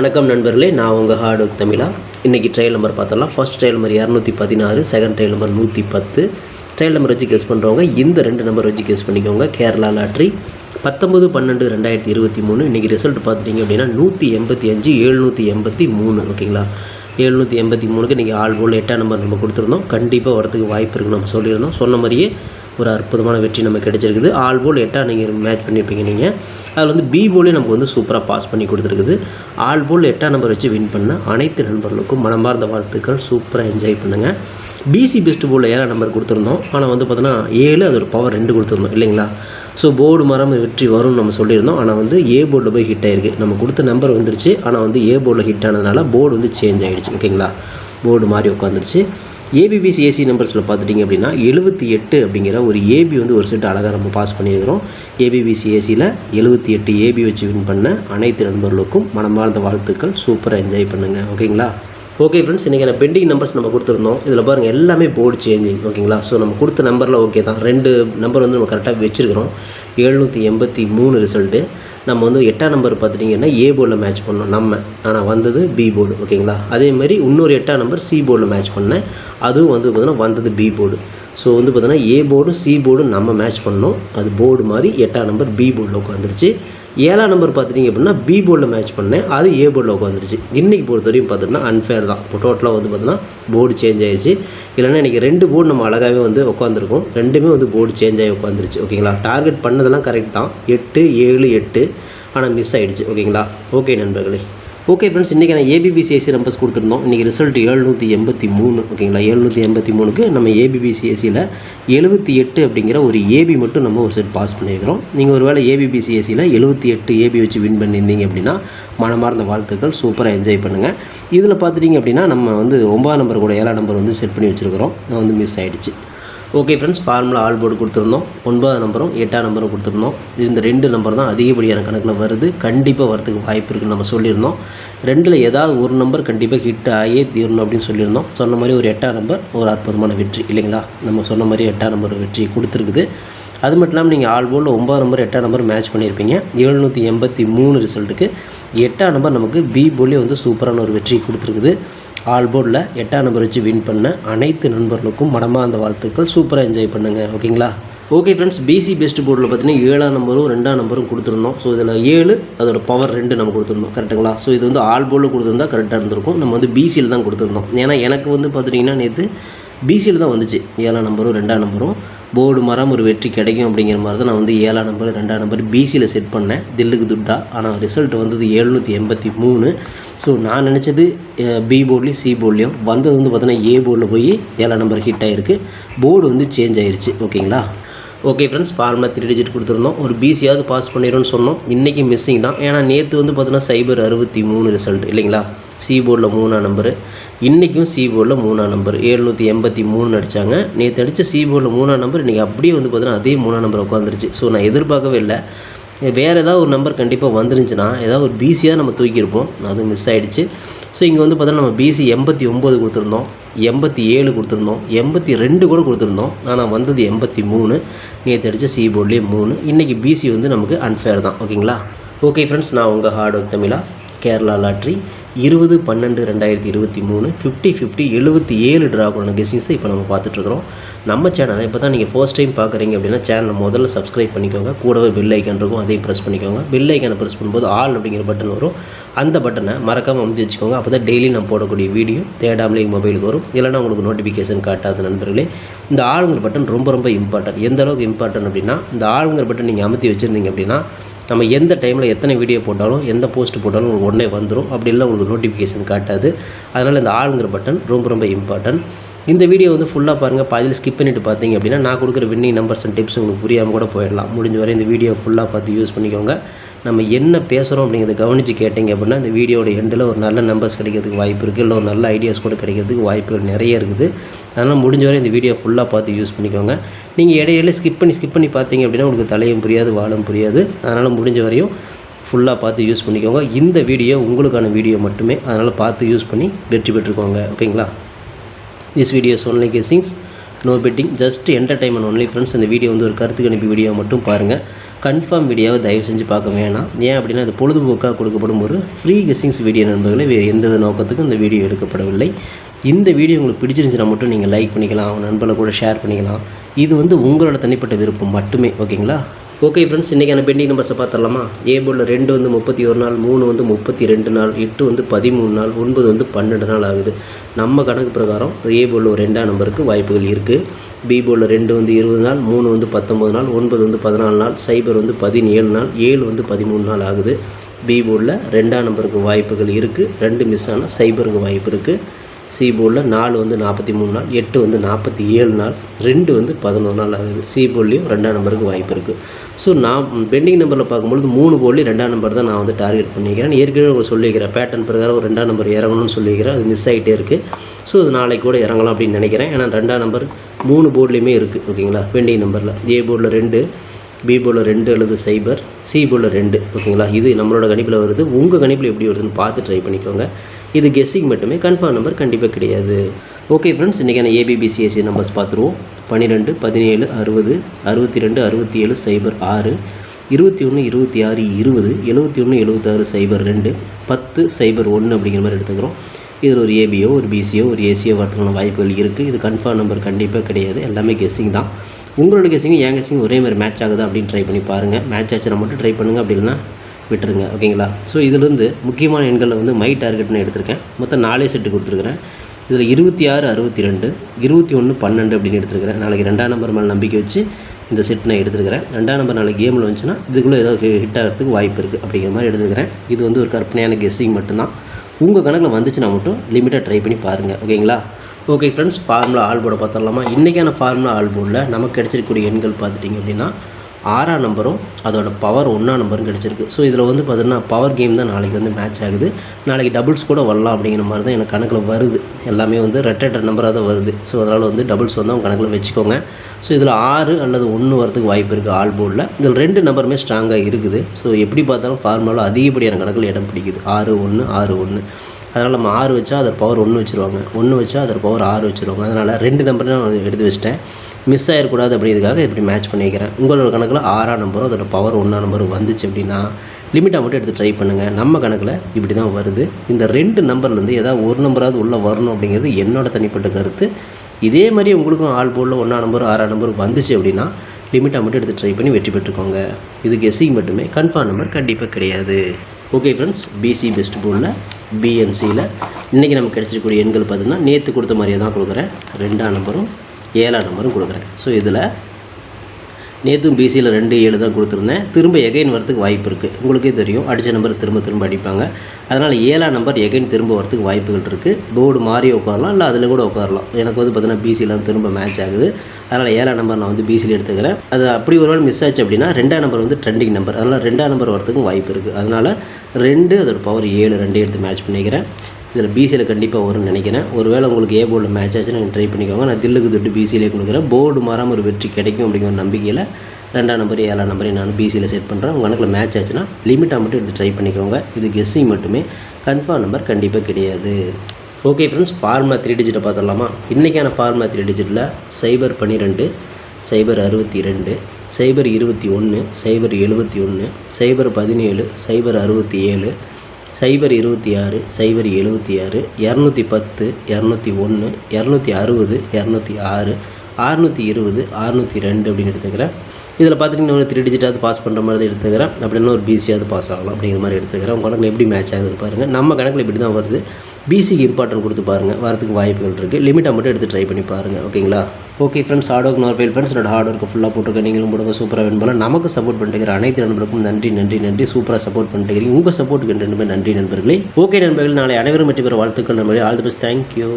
வணக்கம் நண்பர்களே நான் உங்கள் ஹார்ட் ஒர்க் தமிழா. இன்றைக்கி ட்ரையல் நம்பர் பார்த்தலாம் ஃபஸ்ட் ட்ரையல் நம்பர் இரநூத்தி பதினாறு செகண்ட் ட்ரையல் நம்பர் நூற்றி பத்து. ட்ரையல் நம்பர் வச்சு கெஸ் பண்ணுறவங்க இந்த ரெண்டு நம்பர் வச்சு கெஸ் பண்ணிக்கோங்க. கேரளா லாட்ரி பத்தொம்பது பன்னெண்டு ரெண்டாயிரத்தி இருபத்தி மூணு. இன்றைக்கி ரிசல்ட் பார்த்துட்டிங்க அப்படின்னா நூற்றி எண்பத்தி அஞ்சு எழுநூற்றி எண்பத்தி மூணு ஓகேங்களா எழுநூற்றி எண்பத்தி மூணுக்கு இன்றைக்கி ஆள் போல் எட்டாம் நம்பர் நம்ம கொடுத்துருந்தோம். கண்டிப்பாக வரதுக்கு வாய்ப்பு இருக்குது நம்ம சொல்லியிருந்தோம். சொன்ன மாதிரியே ஒரு அற்புதமான வெற்றி நமக்கு கிடைச்சிருக்குது. ஆல் போல் எட்டாக நீங்கள் மேட்ச் பண்ணியிருப்பீங்க நீங்கள் அதில் வந்து பி போலே நமக்கு வந்து சூப்பராக பாஸ் பண்ணி கொடுத்துருக்குது. ஆல் போல் எட்டாம் நம்பர் வச்சு வின் பண்ண அனைத்து நண்பர்களுக்கும் மனமார்ந்த வாழ்த்துக்கள். சூப்பராக என்ஜாய் பண்ணுங்கள் பிசி பெஸ்ட் போலில் ஏழாம் நம்பர் கொடுத்துருந்தோம். ஆனால் வந்து பார்த்தோன்னா ஏழு அதோட பவர் ரெண்டு கொடுத்துருந்தோம். இல்லைங்களா? ஸோ போர்டு மரம் வெற்றி வரும்னு நம்ம சொல்லியிருந்தோம். ஆனால் வந்து ஏ போர்டில் போய் ஹிட் ஆயிருக்கு. நம்ம கொடுத்த நம்பர் வந்துருச்சு. ஆனால் வந்து ஏ போர்டில் ஹிட் ஆனதுனால போர்டு வந்து சேஞ்ச் ஆகிடுச்சு ஓகேங்களா? போர்டு மாதிரி உட்காந்துருச்சு ஏபிபிசி ஏசி நம்பர்ஸில் பார்த்துட்டிங்க அப்படின்னா எழுபத்தி எட்டு அப்படிங்கிற ஒரு ஏபி வந்து ஒரு செட் அழகாக நம்ம பாஸ் பண்ணியிருக்கிறோம். ஏபிபிசி ஏசியில் எழுபத்தி எட்டு ஏபி வச்சு வின் பண்ண அனைத்து நண்பர்களுக்கும் மனமார்ந்த வாழ்த்துக்கள். சூப்பராக என்ஜாய் பண்ணுங்கள் ஓகேங்களா? ஓகே ஃப்ரெண்ட்ஸ் இன்றைக்கி நான் பெண்டிங் நம்பர்ஸ் நம்ம கொடுத்துருந்தோம். இதில் பாருங்கள் எல்லாமே போர்டு சேஞ்சிங் ஓகேங்களா? ஸோ நம்ம கொடுத்த நம்பரில் ஓகே தான். ரெண்டு நம்பர் வந்து நம்ம கரெக்டாக வச்சுருக்கிறோம். எழுநூற்றி எண்பத்தி மூணு ரிசல்ட்டு நம்ம வந்து எட்டாம் நம்பர் பார்த்துட்டிங்கன்னா ஏ போர்டில் மேட்ச் பண்ணோம் நம்ம. ஆனால் வந்தது பி போர்டு ஓகேங்களா? அதே மாதிரி இன்னொரு எட்டாம் நம்பர் சி போர்டில் மேட்ச் பண்ணேன். அதுவும் வந்து பார்த்தீங்கன்னா வந்தது பி போர்டு ஸோ வந்து பார்த்தீங்கன்னா ஏ போர்டும் சி போர்டும் நம்ம மேட்ச் பண்ணோம். அது போர்டு மாதிரி எட்டாம் நம்பர் பி போர்டில் உட்காந்துருச்சு ஏழாம் நம்பர் பார்த்துட்டிங்க அப்படின்னா பி போர்டில் மேட்ச் பண்ணேன். அது ஏ போர்டில் உட்காந்துருச்சு. இன்றைக்கி பொறுத்த வரையும் பார்த்தீங்கன்னா அன்ஃபேர் தான். இப்போ டோட்டலாக வந்து பார்த்தீங்கன்னா போர்டு சேஞ்ச் ஆகிடுச்சு இல்லைன்னா இன்றைக்கி ரெண்டு போர்டு நம்ம அழகாகவே வந்து உட்காந்துருக்கோம். ரெண்டுமே வந்து போர்டு சேஞ்ச் ஆகி உட்காந்துருச்சு. ஓகேங்களா டார்கெட் பண்ணதெல்லாம் கரெக்ட் தான். எட்டு ஏழு எட்டு. ஆனால் மிஸ் ஆகிடுச்சு ஓகேங்களா ஓகே நண்பர்களே. ஓகே ஃப்ரெண்ட்ஸ் இன்றைக்கி நான் ஏபிபிசிஎஸ்சி நம்பர்ஸ் கொடுத்துருந்தோம். இன்றைக்கி ரிசல்ட் எழுநூற்றி எண்பத்தி மூணு ஓகேங்களா எழுநூற்றி எண்பத்தி மூணுக்கு நம்ம ஏபிபிசிஎஸ்சியில் எழுபத்தி எட்டு அப்படிங்கிற ஒரு ஏபி மட்டும் நம்ம ஒரு செட் பாஸ் பண்ணியிருக்கிறோம். நீங்கள் ஒரு வேளை ஏபிபிசிஎஸ்சியில் எழுபத்தி எட்டு ஏபி வச்சு வின் பண்ணியிருந்தீங்க அப்படின்னா மனமார்ந்த வாழ்த்துக்கள் சூப்பராக என்ஜாய் பண்ணுங்கள் இதில் பார்த்துட்டிங்க அப்படின்னா நம்ம வந்து ஒன்பதாம் நம்பர் கூட ஏழாம் நம்பர் வந்து செட் பண்ணி வச்சுருக்கிறோம். நான் வந்து மிஸ் ஆகிடுச்சு okay friends formula all board கொடுத்துருந்தோம். ஒன்பதாம் நம்பரும் எட்டாம் நம்பரும் கொடுத்துருந்தோம். இந்த ரெண்டு நம்பர் தான் அதிகப்படியான கணக்கில் வருது. கண்டிப்பாக வரதுக்கு வாய்ப்பு இருக்குன்னு நம்ம சொல்லியிருந்தோம். ரெண்டில் ஏதாவது ஒரு நம்பர் கண்டிப்பாக ஹிட் ஆகியே தீரணும் அப்படின்னு சொல்லியிருந்தோம். சொன்ன மாதிரி ஒரு எட்டாம் நம்பர் ஒரு அற்புதமான வெற்றி இல்லைங்களா? நம்ம சொன்ன மாதிரி எட்டாம் நம்பர் வெற்றி கொடுத்துருக்குது. அது மட்டும் இல்லாமல் நீங்கள் ஆல் போலில் ஒம்பது நம்பர் எட்டாம் நம்பர் மேட்ச் பண்ணியிருப்பீங்க எழுநூற்றி எண்பத்தி மூணு ரிசல்ட்டுக்கு எட்டாம் நம்பர் நமக்கு பி போர்ட்லேயே வந்து சூப்பரான ஒரு வெற்றி கொடுத்துருக்குது. ஆல் போர்டில் எட்டாம் நம்பர் வச்சு வின் பண்ண அனைத்து நண்பர்களுக்கும் மனமார்ந்த வாழ்த்துக்கள். சூப்பராக என்ஜாய் பண்ணுங்கள் ஓகேங்களா ஓகே ஃப்ரெண்ட்ஸ் பிசி பெஸ்ட் போர்டில் பார்த்தீங்கன்னா ஏழாம் நம்பரும் ரெண்டாம் நம்பரும் கொடுத்துருந்தோம். ஸோ இதில் ஏழு அதோட பவர் ரெண்டு நம்ம கொடுத்துருந்தோம். கரெக்டுங்களா ஸோ இது வந்து ஆல் போர்டில் கொடுத்துருந்தா கரெக்டாக இருந்திருக்கும். நம்ம வந்து பிசியில் தான் கொடுத்துருந்தோம். ஏன்னா எனக்கு வந்து பார்த்துட்டிங்கன்னா நேற்று பிசியில் தான் வந்துச்சு. ஏழாம் நம்பரும் ரெண்டாம் நம்பரும் போர்டு மரம் ஒரு வெற்றி கிடைக்கும் அப்படிங்கிற மாதிரி தான் நான் வந்து ஏழாம் நம்பர் ரெண்டாம் நம்பர் பிசியில் செட் பண்ணேன். தில்லுக்கு துட்டா. ஆனால் ரிசல்ட் வந்தது ஏழ்நூற்றி எண்பத்தி மூணு. ஸோ நான் நினச்சது பி போர்ட்லேயும் சி போர்ட்லேயும் வந்தது வந்து பார்த்தீங்கன்னா ஏ போர்டில் போய் ஏழாம் நம்பர் ஹிட் ஆகிருக்கு போர்டு வந்து சேஞ்ச் ஆகிருச்சு ஓகேங்களா ஓகே ஃப்ரெண்ட்ஸ் ஃபார்மில் த்ரீ டிஜிட் கொடுத்துருந்தோம். ஒரு பிசியாவது பாஸ் பண்ணிடும்னு சொன்னோம். இன்றைக்கி மிஸ்ஸிங் தான். ஏன்னா நேற்று வந்து பார்த்தீங்கன்னா சைபர் அறுபத்தி மூணு ரிசல்ட் இல்லைங்களா? சி போர்டில் மூணாம் நம்பரு இன்றைக்கும் சி போர்டில் மூணாம் நம்பர் ஏழ்நூற்றி எண்பத்தி மூணு அடித்தாங்க நேற்று அடித்த சி போர்டில் மூணாம் நம்பர் இன்றைக்கி அப்படியே வந்து பார்த்தீங்கன்னா அதே மூணாம் நம்பர் உட்காந்துருச்சு ஸோ நான் எதிர்பார்க்கவே இல்லை. வேறு ஏதாவது ஒரு நம்பர் கண்டிப்பாக வந்துருந்துச்சுன்னா ஏதாவது ஒரு பிசியாக நம்ம தூக்கியிருப்போம். அதுவும் மிஸ் ஆகிடுச்சு ஸோ இங்கே வந்து பார்த்தோன்னா நம்ம பிசி எண்பத்தி ஒம்பது கொடுத்துருந்தோம் எண்பத்தி ஏழு கொடுத்துருந்தோம் எண்பத்தி ரெண்டு கூட கொடுத்துருந்தோம். ஆனால் வந்தது எண்பத்தி மூணு நேற்று அடித்த சி போர்ட்லேயே மூணு இன்றைக்கி பிசி வந்து நமக்கு அன்ஃபேர் தான். ஓகேங்களா ஓகே ஃப்ரெண்ட்ஸ் நான் உங்கள் ஹார்ட் ஒர்க் தமிழா கேரளா லாட்ரி இருபது பன்னெண்டு ரெண்டாயிரத்தி இருபத்தி மூணு ஃபிஃப்டி ஃபிஃப்டி எழுபத்தி ஏழு ட்ராகோன கெஸிங்ஸ் தான் இப்போ நம்ம பார்த்துட்ருக்குறோம். நம்ம சேனலை இப்போ தான் நீங்கள் ஃபர்ஸ்ட் டைம் பார்க்குறீங்க அப்படின்னா சேனலை முதல்ல சப்ஸ்கிரைப் பண்ணிக்கோங்க. கூடவே பெல் ஐக்கன் இருக்கும் அதையும் ப்ரெஸ் பண்ணிக்கோங்க. பெல் ஐக்கனை ப்ரெஸ் பண்ணும்போது ஆல் அப்படிங்கிற பட்டன் வரும். அந்த பட்டனை மறக்காமல் அமைத்து வச்சுக்கோங்க. அப்போ தான் டெய்லி நம்ம போடக்கூடிய வீடியோ தேடாமலே மொபைலுக்கு வரும். இல்லைனா உங்களுக்கு நோட்டிஃபிகேஷன் காட்டாத நண்பர்களே இந்த ஆளுங்கிற பட்டன் ரொம்ப ரொம்ப இம்பார்ட்டன்ட் எந்த அளவுக்கு இம்பார்ட்டன்ட் அப்படின்னா இந்த ஆளுங்கிற பட்டன் நீங்கள் அமைத்தி வச்சுருந்தீங்க அப்படின்னா நம்ம எந்த டைமில் எத்தனை வீடியோ போட்டாலும் எந்த போஸ்ட் போட்டாலும் உங்களுக்கு உடனே வந்துடும் அப்படி இல்லை உங்களுக்கு நோட்டிஃபிகேஷன் காட்டாது. அதனால் இந்த ஆளுங்கிற பட்டன் ரொம்ப ரொம்ப இம்பார்ட்டன்ட் இந்த வீடியோ வந்து ஃபுல்லாக பாருங்கள் பாதியில் ஸ்கிப் பண்ணிவிட்டு பார்த்தீங்க அப்படின்னா நான் கொடுக்குற வின்னிங் நம்பர்ஸ் அண்ட் டிப்ஸ் உங்களுக்கு புரியாமல் கூட போயிடலாம். முடிஞ்ச வரை இந்த வீடியோ ஃபுல்லாக பார்த்து யூஸ் பண்ணிக்கோங்க. நம்ம என்ன பேசுகிறோம் அப்படிங்கிறத கவனித்து கேட்டிங்க அப்படின்னா இந்த வீடியோட எண்டில் ஒரு நல்ல நம்பர்ஸ் கிடைக்கிறதுக்கு வாய்ப்பு இருக்குது இல்லை ஒரு நல்ல ஐடியாஸ் கூட கிடைக்கிறதுக்கு வாய்ப்புகள் நிறைய இருக்குது. அதனால் முடிஞ்ச வரை இந்த வீடியோ ஃபுல்லாக பார்த்து யூஸ் பண்ணிக்கோங்க. நீங்கள் இடையில ஸ்கிப் பண்ணி ஸ்கிப் பண்ணி பார்த்தீங்க அப்படின்னா உங்களுக்கு தலையும் புரியாது வாழும் புரியாது. அதனால் முடிஞ்ச வரையும் ஃபுல்லாக பார்த்து யூஸ் பண்ணிக்கோங்க. இந்த வீடியோ உங்களுக்கான வீடியோ மட்டுமே. அதனால் பார்த்து யூஸ் பண்ணி வெற்றி பெற்றுக்கோங்க. ஓகேங்களா? This videos only guessings no betting just entertainment only friends இந்த வீடியோ வந்து ஒரு கருத்து கணிப்பு வீடியோ மட்டும் பாருங்கள் கன்ஃபார்ம் வீடியோவை தயவு செஞ்சு பார்க்க வேணாம். ஏன் அப்படின்னா அது பொழுதுபோக்காக கொடுக்கப்படும் ஒரு ஃப்ரீ கெஸ்ஸிங்ஸ் வீடியோ நண்பர்களே. வேறு எந்த நோக்கத்துக்கும் இந்த வீடியோ எடுக்கப்படவில்லை. இந்த வீடியோ உங்களுக்கு பிடிச்சிருந்துச்சுன்னா மட்டும் நீங்கள் லைக் பண்ணிக்கலாம். அவங்க நண்பர்களை கூட ஷேர் பண்ணிக்கலாம். இது வந்து உங்களோட தனிப்பட்ட விருப்பம் மட்டுமே. ஓகேங்களா ஓகே ஃப்ரெண்ட்ஸ் இன்றைக்கான பெண்டிங் நம்பர்ஸை பார்த்துடலாமா? ஏ போர்டில் ரெண்டு வந்து முப்பத்தி ஒரு நாள் மூணு வந்து முப்பத்தி ரெண்டு நாள் எட்டு வந்து பதிமூணு நாள் ஒன்பது வந்து பன்னெண்டு நாள் ஆகுது. நம்ம கணக்கு பிரகாரம் ஏ போர்டில் ஒரு ரெண்டாம் நம்பருக்கு வாய்ப்புகள் இருக்குது பி போர்டில் ரெண்டு வந்து இருபது நாள் மூணு வந்து பத்தொம்பது நாள் ஒன்பது வந்து பதினாலு நாள் சைபர் வந்து பதினேழு நாள் ஏழு வந்து பதிமூணு நாள் ஆகுது. பி போர்டில் ரெண்டாம் நம்பருக்கு வாய்ப்புகள் இருக்குது ரெண்டு மிஸ் ஆனால் சைபருக்கு வாய்ப்பு இருக்குது சி போர்டில் நாலு வந்து நாற்பத்தி மூணு நாள் எட்டு வந்து நாற்பத்தி ஏழு நாள் ரெண்டு வந்து பதினொரு நாள் ஆகுது. சி போர்ட்லேயும் ரெண்டாம் நம்பருக்கு வாய்ப்பு இருக்குது ஸோ நான் பெண்டிங் நம்பரில் பார்க்கும்பொழுது மூணு போர்ட்லேயும் ரெண்டாம் நம்பர் தான் நான் வந்து டார்கெட் பண்ணிக்கிறேன். ஏற்கனவே உங்களுக்கு சொல்லியிருக்கிறேன் பேட்டர்ன் பிரகாரம் ஒரு ரெண்டாம் நம்பர் இறங்கணும்னு சொல்லியிருக்கிறேன். அது மிஸ் ஆகிட்டே இருக்குது ஸோ அது நாளைக்கு கூட இறங்கலாம் அப்படின்னு நினைக்கிறேன். ஏன்னா ரெண்டாம் நம்பர் மூணு போர்ட்லேயுமே இருக்குது ஓகேங்களா பெண்டிங் நம்பரில் ஏ போர்டில் ரெண்டு. பி போர்டில் ரெண்டு அல்லது சைபர் சி போர்டில் ரெண்டு. ஓகேங்களா? இது நம்மளோட கணிப்பில் வருது. உங்கள் கணிப்பில் எப்படி வருதுன்னு பார்த்து ட்ரை பண்ணிக்கோங்க. இது கெஸ்ஸிங் மட்டுமே கன்ஃபார்ம் நம்பர் கண்டிப்பாக கிடையாது. ஓகே ஃப்ரெண்ட்ஸ் இன்றைக்கான ஏபிபிசிஎஸ்சி நம்பர்ஸ் பார்த்துருவோம். பன்னிரெண்டு பதினேழு அறுபது அறுபத்தி ரெண்டு அறுபத்தி ஏழு சைபர் ஆறு இருபத்தி ஒன்று இருபத்தி ஆறு இருபது எழுபத்தி ஒன்று எழுபத்தாறு சைபர் ரெண்டு பத்து சைபர் ஒன்று அப்படிங்கிற மாதிரி எடுத்துக்கிறோம். இதில் ஒரு ஏபியோ ஒரு பிசியோ ஒரு ஏசியோ வரதுக்கான வாய்ப்புகள் இருக்குது. இது கன்ஃபார்ம் நம்பர் கண்டிப்பாக கிடையாது. எல்லாமே கெஸ்ஸிங் தான். உங்களோட கெஸ்ஸிங் என் கெஸ்ஸிங்கும் ஒரே மாதிரி மேட்ச் ஆகுது அப்படின்னு ட்ரை பண்ணி பாருங்கள் மேட்ச் ஆச்சுனா மட்டும் ட்ரை பண்ணுங்கள் அப்படின்னா விட்டுருங்க. ஓகேங்களா ஸோ இதிலிருந்து முக்கியமான எண்களில் வந்து மை டார்கெட்னு எடுத்திருக்கேன். மொத்தம் நாலே செட்டு கொடுத்துருக்குறேன். இதில் இருபத்தி ஆறு அறுபத்தி ரெண்டு இருபத்தி ஒன்று பன்னெண்டு அப்படின்னு எடுத்துருக்கிறேன். நாளைக்கு ரெண்டாம் நம்பர் மேலே நம்பிக்கை வச்சு இந்த செட் நான் எடுத்துருக்கிறேன். ரெண்டாம் நம்பர் நாளைக்கு கேமில் வந்துச்சுன்னா இதுக்குள்ளே ஏதோ ஹிட் ஆகிறதுக்கு வாய்ப்பு இருக்குது அப்படிங்கிற மாதிரி எடுத்துக்கிறேன் இது வந்து ஒரு கற்பனையான கெஸ்ஸிங் மட்டும்தான். உங்கள் கணக்கில் வந்துச்சுன்னா மட்டும் லிமிட்டாக ட்ரை பண்ணி பாருங்கள் ஓகேங்களா ஓகே ஃப்ரெண்ட்ஸ் ஃபார்முலா ஆல்போர்டை பார்த்துடலாமா? இன்றைக்கான ஃபார்முலா ஆல்போர்டில் நமக்கு கிடச்சிருக்கக்கூடிய எண்கள் பார்த்துட்டிங்க அப்படின்னா ஆறாம் நம்பரும் அதோட பவர் ஒன்றாம் நம்பரும் கிடச்சிருக்கு. ஸோ இதில் வந்து பார்த்திங்கன்னா பவர் கேம் தான் நாளைக்கு வந்து மேட்ச் ஆகுது. நாளைக்கு டபுள்ஸ் கூட வரலாம் அப்படிங்கிற மாதிரி தான் எனக்கு கணக்கில் வருது. எல்லாமே வந்து ரெட்டட் நம்பராக தான் வருது. ஸோ அதனால் வந்து டபுள்ஸ் வந்து அவங்க கணக்கில் வச்சுக்கோங்க. ஸோ இதில் ஆறு அல்லது ஒன்று வரதுக்கு வாய்ப்பு இருக்குது ஆல் போர்டில் இதில் ரெண்டு நம்பருமே ஸ்ட்ராங்காக இருக்குது. ஸோ எப்படி பார்த்தாலும் ஃபார்முலாவில் அதிகப்படியான கணக்கில் இடம் பிடிக்குது. ஆறு ஒன்று ஆறு ஒன்று அதனால் நம்ம ஆறு வச்சா அதோட பவர் ஒன்று வச்சுருவாங்க. ஒன்று வச்சா அதோட பவர் ஆறு வச்சுருவாங்க. அதனால் ரெண்டு நம்பர் நான் எடுத்து வச்சிட்டேன். மிஸ் ஆகிடக்கூடாது அப்படிங்கிறதுக்காக இப்படி மேட்ச் பண்ணிக்கிறேன். உங்களோட கணக்கில் ஆறாம் நம்பரும் அதோட பவர் ஒன்றா நம்பரும் வந்துச்சு அப்படின்னா லிமிட்டாக மட்டும் எடுத்து ட்ரை பண்ணுங்கள் நம்ம கணக்கில் இப்படி தான் வருது. இந்த ரெண்டு நம்பர்லேருந்து ஏதாவது ஒரு நம்பராவது உள்ளே வரணும் அப்படிங்கிறது என்னோட தனிப்பட்ட கருத்து. இதே மாதிரி உங்களுக்கும் ஆள் போர்டில் ஒன்றா நம்பர் ஆறாம் நம்பர் வந்துச்சு அப்படின்னா லிமிட்டாக மட்டும் எடுத்து ட்ரை பண்ணி வெற்றி பெற்றுக்கோங்க. இது கெஸ்ஸிங் மட்டுமே கன்ஃபார்ம் நம்பர் கண்டிப்பாக கிடையாது. ஓகே ஃப்ரெண்ட்ஸ் பிசி பெஸ்ட் போர்டில் பிஎன்சியில் இன்றைக்கி நமக்கு கிடச்சிருக்கக்கூடிய எண்கள் பார்த்தீங்கன்னா நேற்று கொடுத்த மாதிரியே தான் கொடுக்குறேன். ரெண்டாம் நம்பரும் ஏழாம் நம்பரும் கொடுக்குறேன். ஸோ இதில் நேற்றும் பிசியில் ரெண்டு ஏழு தான் கொடுத்துருந்தேன். திரும்ப எகைன் வரத்துக்கு வாய்ப்பு இருக்குது உங்களுக்கே தெரியும். அடித்த நம்பர் திரும்ப திரும்ப அடிப்பாங்க. அதனால் ஏழாம் நம்பர் எகைன் திரும்ப வரத்துக்கு வாய்ப்புகள் இருக்குது போர்டு மாறி உட்காரலாம். இல்லை அதில் கூட உட்காரலாம். எனக்கு வந்து பார்த்தீங்கன்னா பிசியில் திரும்ப மேட்ச் ஆகுது. அதனால் ஏழாம் நம்பர் நான் வந்து பிசியில் எடுத்துக்கிறேன். அது அப்படி ஒரு நாள் மிஸ் ஆச்சு அப்படின்னா ரெண்டாம் நம்பர் வந்து ட்ரெண்டிங் நம்பர் அதனால் ரெண்டாம் நம்பர் வரத்துக்கும் வாய்ப்பு இருக்குது அதனால் ரெண்டு அதோட பவர் ஏழு ரெண்டு எடுத்து மேட்ச் பண்ணிக்கிறேன். இதில் பிசியில் கண்டிப்பாக வரும்னு நினைக்கிறேன். ஒருவேளை உங்களுக்கு ஏ போர்டில் மேட்ச் ஆச்சுன்னா நீங்கள் ட்ரை பண்ணிக்கோங்க. நான் தில்லுக்கு தொட்டு பிசியிலே கொடுக்குறேன். போர்டு மாறாமல் ஒரு வெற்றி கிடைக்கும் அப்படிங்கிற ஒரு நம்பிக்கையில் ரெண்டாம் நம்பர் ஏழாம் நம்பரையும் நான் பிசியில் செட் பண்ணுறேன் உங்கள் கணக்கில் மேட்ச் ஆச்சுன்னா லிமிட்டாக மட்டும் எடுத்து ட்ரை பண்ணிக்கோங்க. இது கெஸ்ஸிங் மட்டுமே. கன்ஃபார்ம் நம்பர் கண்டிப்பாக கிடையாது. ஓகே ஃப்ரெண்ட்ஸ் ஃபார்முலா த்ரீ டிஜிட்டை பார்த்துடலாமா? இன்றைக்கான ஃபார்முலா த்ரீ டிஜிட்டில் சைபர் பன்னிரெண்டு சைபர் அறுபத்தி ரெண்டு சைபர் இருபத்தி ஒன்று சைபர் எழுபத்தி ஒன்று சைபர் பதினேழு சைபர் அறுபத்தி ஏழு சைபர் இருபத்தி ஆறு சைபர் எழுபத்தி ஆறு இரநூத்தி பத்து இரநூத்தி ஒன்று இரநூத்தி அறுபது இரநூத்தி ஆறு அறுநூற்றி இருபது அறுநூற்றி ரெண்டு அப்படின்னு எடுத்துக்கிறேன். இதில் பார்த்துட்டிங்கன்னா ஒரு த்ரீ டிஜிட்டாவது பாஸ் பண்ணுற மாதிரி தான் எடுத்துக்கிறேன் அப்படின்னா ஒரு பிசியாவது பாஸ் ஆகலாம் அப்படிங்கிற மாதிரி எடுத்துக்கிறேன். உங்கள் கணக்கில் எப்படி மேட்ச் ஆகுதுன்னு பாருங்கள் நம்ம கணக்கில் இப்படி தான் வருது. பிசிக்கு இம்பார்ட்டன்ட் கொடுத்து பாருங்கள் வரதுக்கு வாய்ப்புகள் இருக்குது லிமிட்டாக மட்டும் எடுத்து ட்ரை பண்ணி பாருங்கள் ஓகேங்களா okay friends hard work normal friends என்னோட ஹார்ட் ஒர்க்கு ஃபுல்லாக போட்டிருக்கேன். நீங்களும் போடுங்க. சூப்பராக வேணும் போல நமக்கு சப்போர்ட் பண்ணிட்டு அனைத்து நண்பர்களுக்கும் நன்றி நன்றி நன்றி. சூப்பராக சப்போர்ட் பண்ணிட்டு உங்கள் சப்போர்ட்டுக்கு ரெண்டுமே நன்றி நண்பர்களே. ஓகே நண்பர்கள் நாளை அனைவரும் வெற்றி பெற வாழ்த்துக்கள் நண்பர்களே. All the best thank you